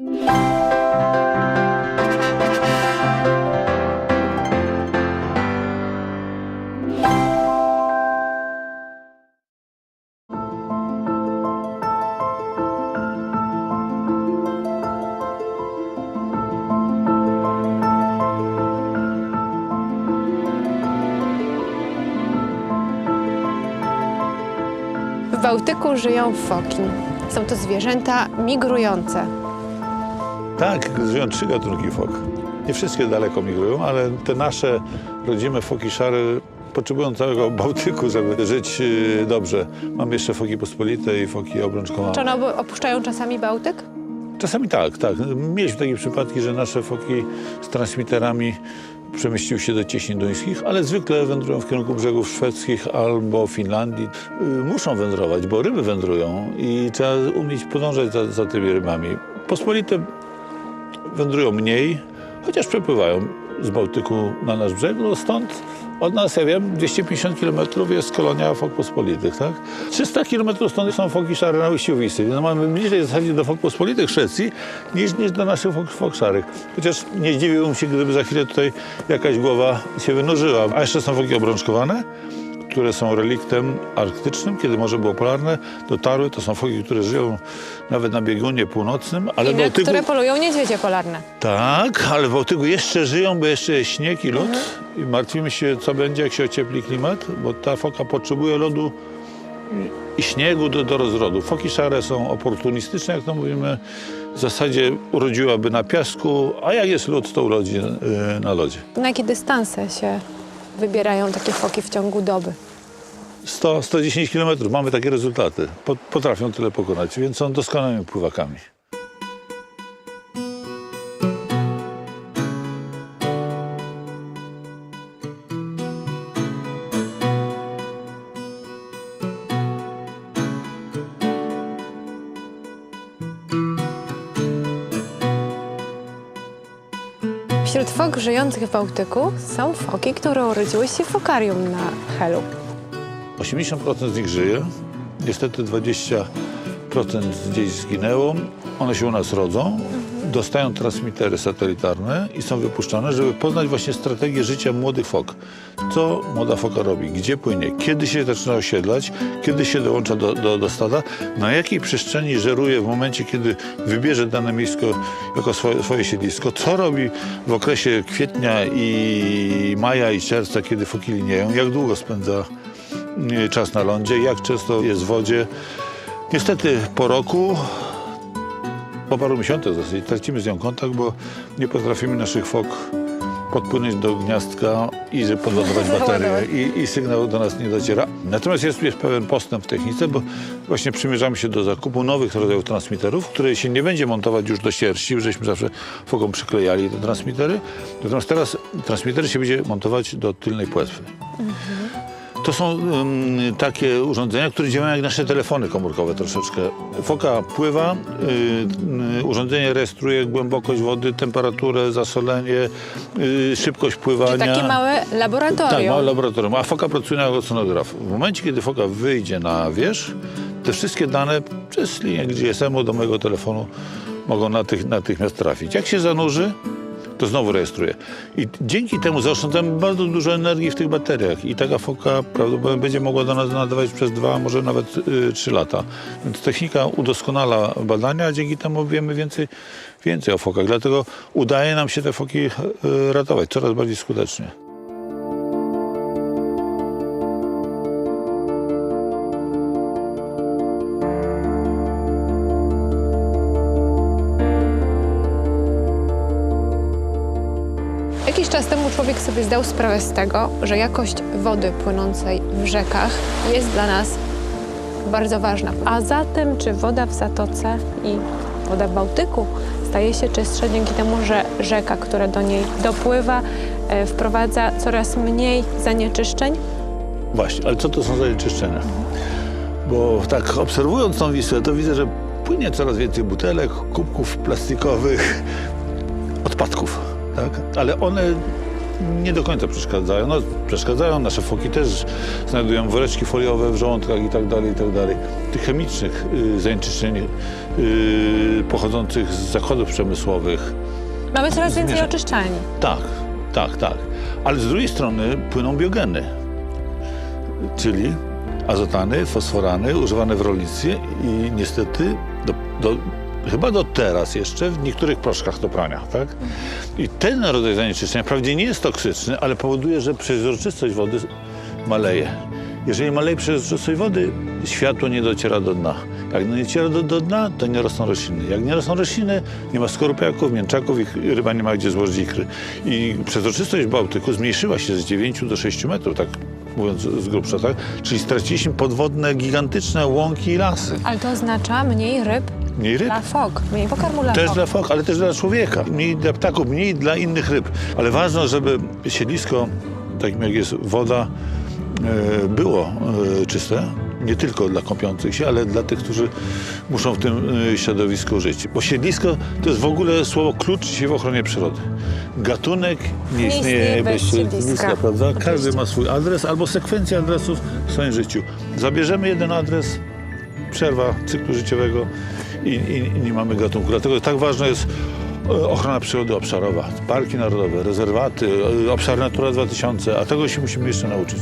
W Bałtyku żyją foki. Są to zwierzęta migrujące. Tak, żyją trzy gatunki fok. Nie wszystkie daleko migrują, ale te nasze rodzime foki szare potrzebują całego Bałtyku, żeby żyć y, dobrze. Mam jeszcze foki pospolite i foki obrączkowane. Czy one opuszczają czasami Bałtyk? Czasami tak, tak. Mieliśmy takie przypadki, że nasze foki z transmiterami przemieściły się do cieśnin duńskich, ale zwykle wędrują w kierunku brzegów szwedzkich albo Finlandii. Y, Muszą wędrować, bo ryby wędrują i trzeba umieć podążać za, za tymi rybami. Pospolite wędrują mniej, chociaż przepływają z Bałtyku na nasz brzeg. No stąd od nas, ja wiem, 250 km jest kolonia fok pospolitych, tak? 300 km stąd są foki szare na ujściu Wisły. No mamy bliżej w zasadzie do fok pospolitych Szwecji niż, niż do naszych fok, fok szarych. Chociaż nie zdziwiłbym się, gdyby za chwilę tutaj jakaś głowa się wynurzyła. A jeszcze są foki obrączkowane, które są reliktem arktycznym, kiedy morze było polarne, dotarły. To są foki, które żyją nawet na biegunie północnym, ale I na Bałtyku... które polują niedźwiedzie polarne. Tak, ale w Bałtyku jeszcze żyją, bo jeszcze jest śnieg i lód. I martwimy się, co będzie, jak się ociepli klimat, bo ta foka potrzebuje lodu i- śniegu do, do rozrodu. Foki szare są oportunistyczne, jak to mówimy. W zasadzie urodziłaby na piasku, a jak jest lód, to urodzi yy, na lodzie. Na jakie dystanse się wybierają takie foki w ciągu doby? 100-110 km mamy takie rezultaty. Po- Potrafią tyle pokonać, więc są doskonałymi pływakami. Wśród fok żyjących w Bałtyku są foki, które urodziły się w fokarium na Helu. 80% z nich żyje. Niestety 20% gdzieś zginęło. One się u nas rodzą, dostają transmitery satelitarne i są wypuszczane, żeby poznać właśnie strategię życia młodych fok. Co młoda foka robi, gdzie płynie, kiedy się zaczyna osiedlać, kiedy się dołącza do, do, do stada, na jakiej przestrzeni żeruje w momencie, kiedy wybierze dane miejsce jako swoje, swoje siedlisko, co robi w okresie kwietnia i maja i czerwca, kiedy foki linieją, jak długo spędza e, czas na lądzie, jak często jest w wodzie. Niestety po roku, po paru miesiącach zasadzie tracimy z nią kontakt, bo nie potrafimy naszych fok podpłynąć do gniazdka i podładować baterię i, i sygnał do nas nie dociera. Natomiast jest, jest pewien postęp w technice, bo właśnie przymierzamy się do zakupu nowych rodzajów transmiterów, które się nie będzie montować już do sierści, żeśmy zawsze fokom przyklejali te transmitery. Natomiast teraz transmitery się będzie montować do tylnej płetwy. To są ym, takie urządzenia, które działają jak nasze telefony komórkowe troszeczkę. Foka pływa, y, urządzenie rejestruje głębokość wody, temperaturę, zasolenie, y, szybkość pływania. Czyli takie małe Tak, laboratorium. małe laboratorium. A foka pracuje na oceanograf. W momencie, kiedy foka wyjdzie na wierzch, te wszystkie dane przez linię GSM-u do mojego telefonu mogą natych, natychmiast trafić. Jak się zanurzy, to znowu rejestruje. I dzięki temu zaoszczędzamy bardzo dużo energii w tych bateriach. I taka foka prawdopodobnie będzie mogła do nas nadawać przez dwa, może nawet y, trzy lata. Więc technika udoskonala badania, a dzięki temu wiemy więcej, więcej o fokach. Dlatego udaje nam się te foki y, ratować coraz bardziej skutecznie. Jakiś czas temu człowiek sobie zdał sprawę z tego, że jakość wody płynącej w rzekach jest dla nas bardzo ważna. A zatem, czy woda w Zatoce i woda w Bałtyku staje się czystsza dzięki temu, że rzeka, która do niej dopływa, e, wprowadza coraz mniej zanieczyszczeń? Właśnie, ale co to są zanieczyszczenia? Bo tak obserwując tą Wisłę, to widzę, że płynie coraz więcej butelek, kubków plastikowych, odpadków. Tak? Ale one nie do końca przeszkadzają. No, przeszkadzają, nasze foki też znajdują woreczki foliowe w żołądkach i tak dalej, i tak dalej. Tych chemicznych y, zanieczyszczeń y, pochodzących z zakładów przemysłowych, Mamy coraz więcej Zmierzę. oczyszczalni. tak, tak, tak. Ale z drugiej strony płyną biogeny, czyli azotany, fosforany używane w rolnictwie i niestety do, do, chyba do teraz jeszcze w niektórych proszkach do prania, tak? I ten rodzaj zanieczyszczenia wprawdzie nie jest toksyczny, ale powoduje, że przezroczystość wody maleje. Jeżeli maleje przezroczystość wody, światło nie dociera do dna. Jak nie dociera do, do dna, to nie rosną rośliny. Jak nie rosną rośliny, nie ma skorupiaków, mięczaków i ryba nie ma gdzie złożyć ikry. I przezroczystość Bałtyku zmniejszyła się z 9 do 6 metrów, tak mówiąc z grubsza, tak? Czyli straciliśmy podwodne, gigantyczne łąki i lasy. Ale to oznacza mniej ryb Mniej ryb. dla fok, mniej pokarmu dla Też fok. dla fok, ale też dla człowieka. Mniej dla ptaków, mniej dla innych ryb. Ale ważne, żeby siedlisko, takim jak jest woda, e, było e, czyste. Nie tylko dla kąpiących się, ale dla tych, którzy muszą w tym e, środowisku żyć. Bo siedlisko to jest w ogóle słowo klucz dzisiaj w ochronie przyrody. Gatunek nie, Nie istnieje bez siedliska. prawda? Każdy ma swój adres albo sekwencję adresów w swoim życiu. Zabierzemy jeden adres, przerwa cyklu życiowego i, i, nie mamy gatunku. Dlatego tak ważna jest e, ochrona przyrody obszarowa, parki narodowe, rezerwaty, e, obszary Natura 2000, a tego się musimy jeszcze nauczyć.